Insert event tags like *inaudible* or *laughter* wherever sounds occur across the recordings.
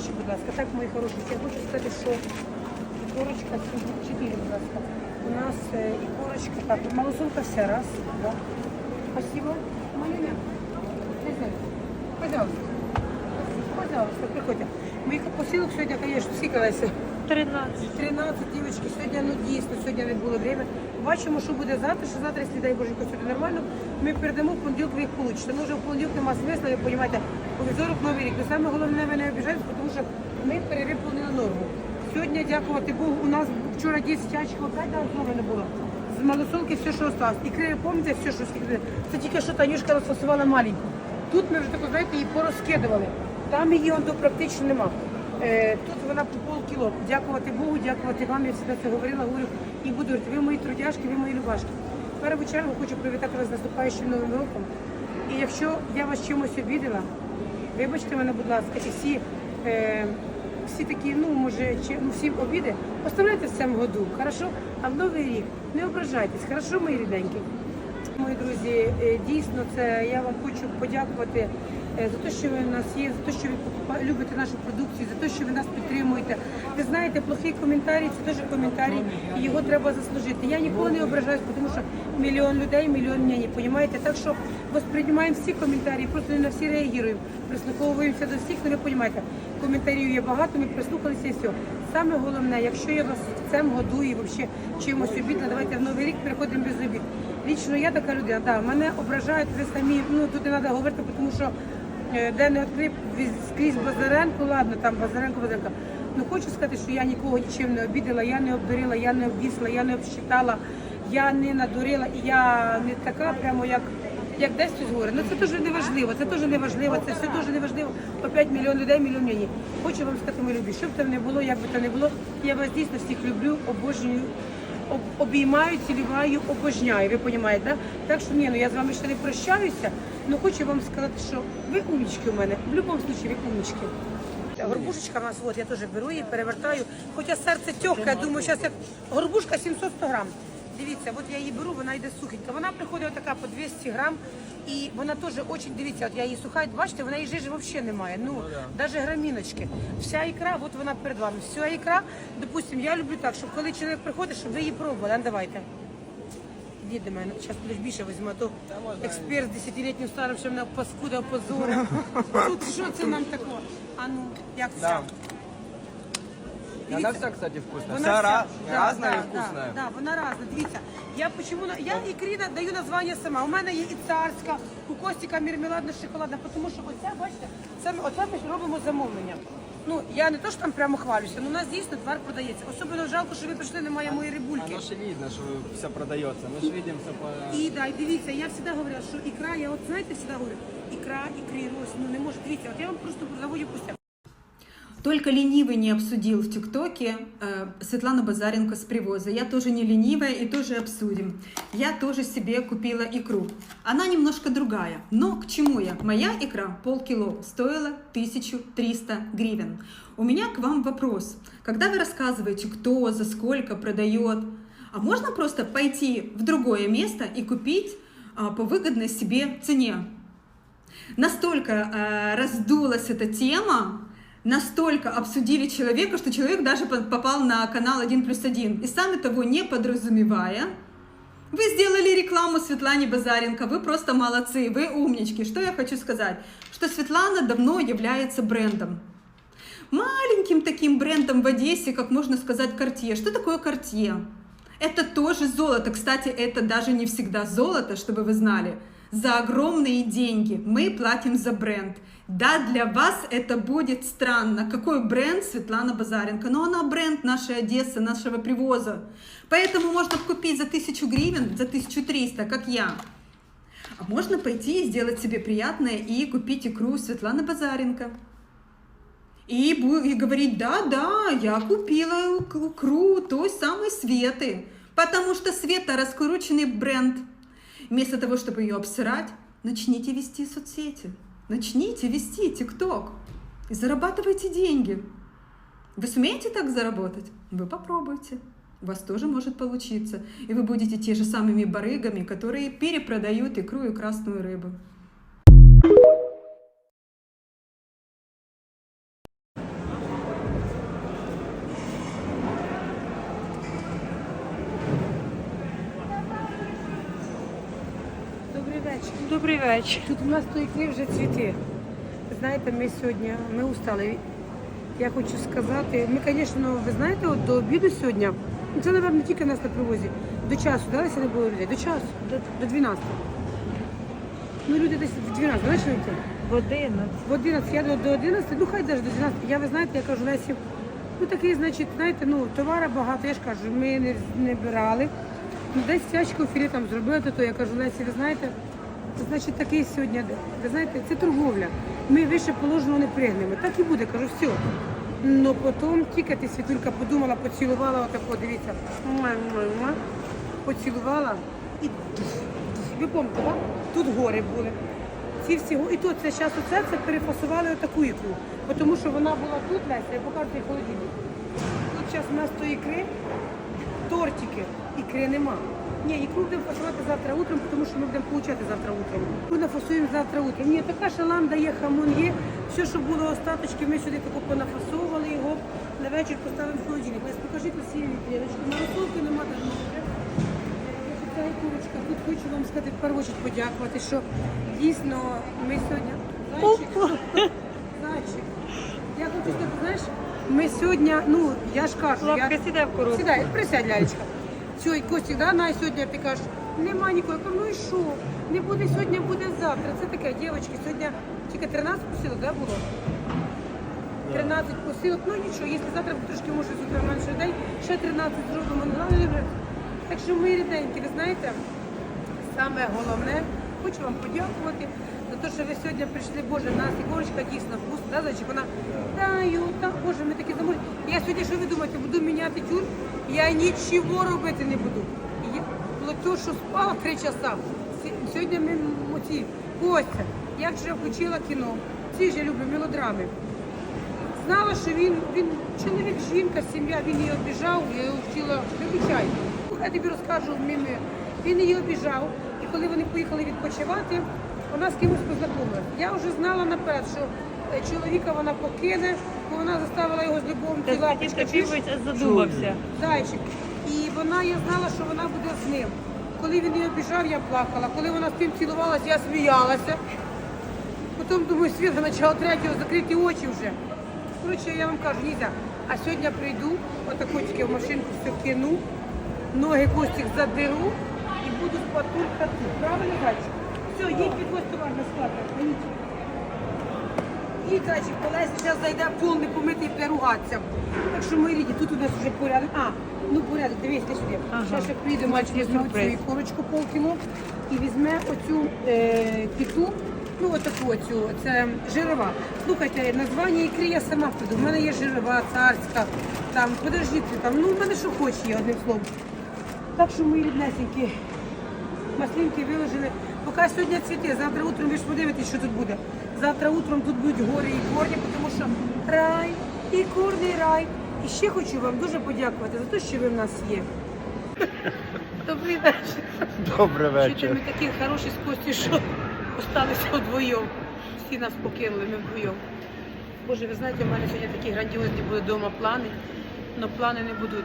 більше, будь ласка. Так, мої хороші, я хочу сказати, що ікорочка, чотири, будь ласка. У нас е, ікорочка, так, малосолка вся, раз, два. Спасибо. Малина. Пожалуйста. Пожалуйста, приходьте. Моїх посилок сьогодні, звісно, скільки Леся? 13. 13 дівчатки, сьогодні ну дійсно, сьогодні не було время. Бачимо, що буде завтра, що завтра, якщо дай Боже, все нормально, ми передамо в понеділок, ви їх получите. Ну вже в понеділок нема смисла, ви розумієте, у вівторок новий рік. Но саме головне, ви не тому що ми перевиповнили норму. Сьогодні, дякувати Богу, у нас вчора 10 ячків, опять знову не було. З малосолки все, що осталось. Ікри, пам'ятаєте, все, що скільки. Це тільки що Танюшка розфасувала маленьку. Тут ми вже таку, знаєте, її порозкидували. Там її практично нема. Е, Тут вона по полкіло. Дякувати Богу, дякувати вам. Я завжди це говорила, говорю і буду ви мої трудяшки, ви мої любашки. В першу чергу хочу привітати вас з наступаючим новим роком. І якщо я вас чимось обідала, вибачте мене, будь ласка, і всі, е, всі такі, ну може, чи ну всім обіди, оставляйте в цьому году, хорошо? А в новий рік не ображайтесь, хорошо, мої ріденькі. Мої друзі, е, дійсно, це я вам хочу подякувати за те, що ви в нас є, за те, що ви любите нашу продукцію, за те, що ви нас підтримуєте. Ви знаєте, плохий коментарій це теж коментарій, і його треба заслужити. Я ніколи не ображаюсь, тому що мільйон людей, мільйон мнені, понімаєте? Так що восприймаємо всі коментарі, просто не на всі реагуємо, прислуховуємося до всіх, але ви розумієте, коментарів є багато, ми прислухалися і все. Саме головне, якщо я вас в цьому году взагалі чимось обідна, давайте в новий рік переходимо без обід. Лічно я така людина, да, мене ображають ви самі, ну тут не треба говорити, тому що е, де не відкрив скрізь Базаренко, ладно, там Базаренко, Базаренко. Ну хочу сказати, що я нікого нічим не обідала, я не обдурила, я не обвісила, я не обсчитала, я не надурила, я не така, прямо як. Як десь хтось говорить, ну це теж не важливо, це теж не важливо, це все дуже не важливо. По 5 мільйон людей, мільйон мені. Хочу вам сказати, мої любі, що б там не було, як би там не було, я вас дійсно всіх люблю, обожнюю, об- обіймаю, цілюваю, обожняю. Ви розумієте, да? Так що ні, ну я з вами ще не прощаюся, але хочу вам сказати, що ви умнічки у мене. В будь-якому випадку ви умнічки. Горбушечка в нас, от я теж беру її, перевертаю. Хоча серце тьохка, я думаю, зараз як горбушка 700-100 грам. Дивіться, от я її беру, вона йде сухенька. Вона приходить така по 200 грам, і вона теж дуже, дивіться, от я її сухаю, бачите, вона її жижі взагалі немає. Ну, навіть граміночки. Вся ікра, от вона перед вами. Вся ікра, допустимо, я люблю так, щоб коли чоловік приходить, щоб ви її пробували. А ну, давайте. Іди до мене, зараз будеш більше візьму, а то експерт з 10-літнім старим, що мене паскуда опозорив. Тут що це нам таке? А ну, як це? Да. И Она вся, кстати, вкусная. Вся ра- разная и вкусная. Да, да, вона разна. Дивіться, я почему на- я ікрі на- даю названня сама. У мене є і царська, у Костіка мармеладна, шоколадна, тому що оця, бачите, саме оце ми робимо замовлення. Ну, я не то, що там прямо хвалюся, але у нас дійсно товар продається. Особливо жалко, що ви прийшли, немає моєї рибульки. Оно же видно, что все продается. Мы же видим все по... І да, і дивіться, я завжди говорила, що ікра, я от знаєте, завжди говорю, ікра, ікрі, ось, ну не може. Дивіться, от я вам просто заводю пустя. Только ленивый не обсудил в ТикТоке э, Светлану Базаренко с привоза. Я тоже не ленивая и тоже обсудим. Я тоже себе купила икру. Она немножко другая. Но к чему я? Моя икра полкило стоила 1300 гривен. У меня к вам вопрос. Когда вы рассказываете, кто за сколько продает, а можно просто пойти в другое место и купить а, по выгодной себе цене? настолько э, раздулась эта тема, настолько обсудили человека, что человек даже по- попал на канал 1 плюс 1. И сами того не подразумевая, вы сделали рекламу Светлане Базаренко, вы просто молодцы, вы умнички. Что я хочу сказать? Что Светлана давно является брендом. Маленьким таким брендом в Одессе, как можно сказать, Cartier. Что такое Cartier? Это тоже золото. Кстати, это даже не всегда золото, чтобы вы знали. За огромные деньги мы платим за бренд. Да, для вас это будет странно. Какой бренд Светлана Базаренко? Но она бренд нашей Одессы, нашего привоза. Поэтому можно купить за 1000 гривен, за 1300, как я. А можно пойти и сделать себе приятное и купить икру Светланы Базаренко. И, и говорить, да, да, я купила икру той самой Светы, потому что Света раскрученный бренд. Вместо того, чтобы ее обсирать, начните вести соцсети, начните вести ТикТок и зарабатывайте деньги. Вы сумеете так заработать? Вы попробуйте. У вас тоже может получиться. И вы будете те же самыми барыгами, которые перепродают икру и красную рыбу. Вечір. Добрий вечір. Тут у нас ікри вже цвіти. Знаєте, ми сьогодні ми устали. Я хочу сказати, ми, звісно, ви знаєте, от до обіду сьогодні, ну, це, мабуть, тільки нас на привозі, до часу, да, не було людей, до часу, до, до 12. Ну, люди десь в 12, знаєш, що йти? В 11. В 11, я до, до 11, ну хай навіть до 12. Я, ви знаєте, я кажу, Лесі, ну такий, значить, знаєте, ну, товара багато, я ж кажу, ми не, не брали. Ну, десь стячку філі там зробили, то, то я кажу, Лесі, ви знаєте, значить, такий сьогодні, ви знаєте, це торговля. Ми вище положено не пригнемо. Так і буде, кажу, все. Ну потім тільки ти світулька подумала, поцілувала отако, дивіться, поцілувала і ви так? Тут гори були. Ці всі і тут це зараз оце це перефасували отаку ікру. Тому що вона була тут, Леся, я покажу цей холодильник. Тут зараз у нас то ікри, тортики, ікри нема. Ні, ікру будемо фасувати завтра утром, тому що ми будемо получати завтра утром. Ми нафасуємо завтра утром. Ні, така шаланда є, хамон є. Все, що було остаточки, ми сюди тако понафасовували його. На вечір поставимо в холодильник. Лесь, покажи красиві вітріночки. На розсолки нема даже. Ця курочка, тут хочу вам сказати, в першу чергу подякувати, що дійсно ми сьогодні. Зайчик, зайчик. Я хочу сказати, знаєш, ми сьогодні, ну я ж кажу, я... Лапка сідай в коробку. Сідай, присядь, лялечка. Все, і Костік, да, на сьогодні ти кажеш, нема нікого. Я кажу, ну і що? Не буде сьогодні, буде завтра. Це таке, дівчатки, сьогодні тільки 13 посилок, да, було? 13 посилок, ну нічого, якщо завтра трошки може з утра менше людей, ще 13 зробимо. Так що ми ріденькі, ви знаєте, саме головне, хочу вам подякувати те, що ви сьогодні прийшли. Боже, нас ігорочка дійсно вкусна, да, зайчик? Вона даю, так, Боже, ми такі заморені. Я сьогодні, що ви думаєте, буду міняти тюр, я нічого робити не буду. Я, було що спала три часа. Сьогодні ми оці, Костя, я вчора включила кіно, ці ж я люблю мелодрами. Знала, що він, він чоловік, жінка, сім'я, він її обіжав, я його вчила, вибачай. Я тобі розкажу мimi. Він її обіжав, і коли вони поїхали відпочивати, вона з кимось познайомилася. Я вже знала наперед, що е, чоловіка вона покине, бо вона заставила його з любов'ю лапочки. Задумався. Зайчик. І вона, я знала, що вона буде з ним. Коли він її обіжав, я плакала. Коли вона з тим цілувалася, я сміялася. Потім думаю, Світа почала третього закриті очі вже. Коротше, я вам кажу, Нізя, а сьогодні я прийду, отако тільки в машинку все кину, ноги костик задеру і буду спатулька тут. Правильно, зайчик? Все, їдь підвозь товар на склад. І зайчик, Олеся зараз зайде повний помитий і буде. Так що ми ріді, тут у нас вже порядок. А, ну порядок, дивись, ти сюди. Ага. Ще ще приїдемо, Бачиш, візьме сюрприз. оцю ікорочку полкіло і візьме оцю е, піту, ну отаку оцю, це жирова. Слухайте, названня ікри я сама придумала. У мене є жирова, царська, там, подождіть, там, ну в мене що хоче, є, одним словом. Так що мої ріднесенькі, маслинки виложили. Поки сьогодні цвіте, завтра утром ви ж подивитесь, що тут буде. Завтра утром тут будуть гори і корні, тому що рай і корний рай. І ще хочу вам дуже подякувати за те, що ви в нас є. *laughs* Добрий вечір. Добрий Що вечір. ми такі хороші з Кості, що осталися вдвоєм. Всі нас покинули, ми вдвоєм. Боже, ви знаєте, у мене сьогодні такі грандіозні були вдома плани, але плани не будуть.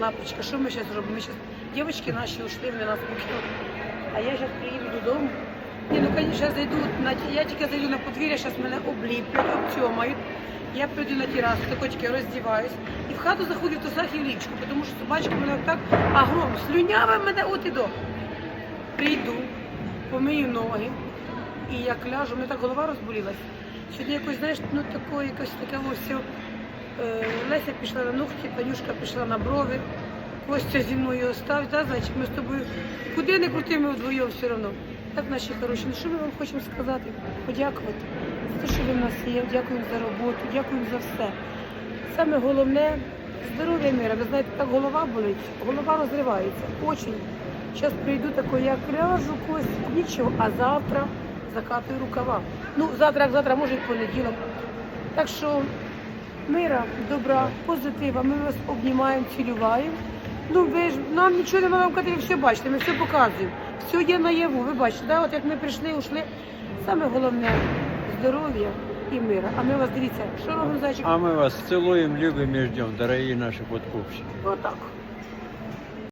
Лапочка, що ми зараз зробимо? Ми зараз... Дівчатки наші ушли, вони нас покинули. А я зараз приїду додому. Ні, ну, звісно, зайду, на... я тільки зайду на подвір'я, зараз мене обліплять, обтьомають. Я прийду на терасу, такочки роздіваюсь. І в хату заходжу в трусах лічку, тому що собачка мене отак агром, слюнява мене от і до. Прийду, помию ноги, і як ляжу, мене так голова розболілась. Сьогодні якось, знаєш, ну таке, якось таке все. Е, Леся пішла на ногті, Панюшка пішла на брови, Костя зі мною остав, да, значить, ми з тобою куди не крути, ми вдвоєм все одно. Так, наші хороші, ну що ми вам хочемо сказати? Подякувати за те, що ви в нас є, дякуємо за роботу, дякуємо за все. Саме головне здоров'я міра. Ви знаєте, так голова болить, голова розривається. Очень. Зараз прийду такою, як ляжу кость, нічого, а завтра закатую рукава. Ну, завтра, як завтра, може і понеділок. Так що мира, добра, позитива. Ми вас обнімаємо, цілюваємо. Ну, ви ж нам нічого не треба казати, ви все бачите, ми все показуємо. Все є наяву, ви бачите, да? от як ми прийшли, ушли. Саме головне здоров'я і мира. А ми вас дивіться, що робимо зайчик? А ми вас целуем, любим и ждем, дорогие наши подкупщики. Отак.